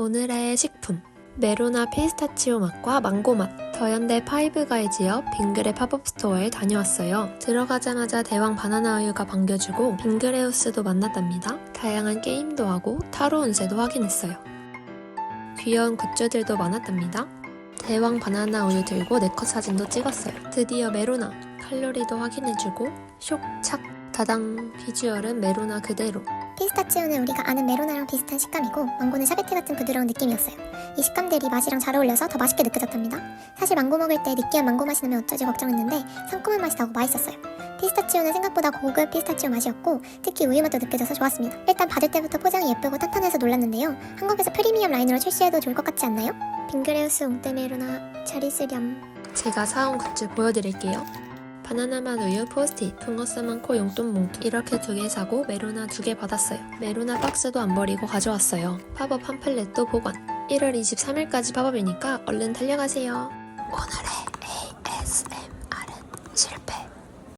오늘의 식품 메로나 피스타치오 맛과 망고 맛 더현대 파이브가이즈 옆 빙그레 팝업 스토어에 다녀왔어요. 들어가자마자 대왕 바나나 우유가 반겨주고 빙그레우스도 만났답니다. 다양한 게임도 하고 타로 운세도 확인했어요. 귀여운 굿즈들도 많았답니다. 대왕 바나나 우유 들고 네컷 사진도 찍었어요. 드디어 메로나 칼로리도 확인해주고 쇽 착 다당 비주얼은 메로나 그대로 피스타치오는 우리가 아는 메로나랑 비슷한 식감이고 망고는 샤베트 같은 부드러운 느낌이었어요. 이 식감들이 맛이랑 잘 어울려서 더 맛있게 느껴졌답니다. 사실 망고 먹을 때 느끼한 망고 맛이 나면 어쩌지 걱정했는데 상큼한 맛이 나고 맛있었어요. 피스타치오는 생각보다 고급 피스타치오 맛이었고 특히 우유 맛도 느껴져서 좋았습니다. 일단 받을 때부터 포장이 예쁘고 탄탄해서 놀랐는데요. 한국에서 프리미엄 라인으로 출시해도 좋을 것 같지 않나요? 빙그레우스 옹떼 메로나 잘 있으렴. 제가 사온 굿즈 보여드릴게요. 바나나 맛 우유 포스트잇, 붕어쌈 많고 용돈 몽투 이렇게 두 개 사고 메로나 두 개 받았어요. 메로나 박스도 안 버리고 가져왔어요. 팝업 팜플렛도 보관. 1월 23일까지 팝업이니까 얼른 달려가세요. 오늘의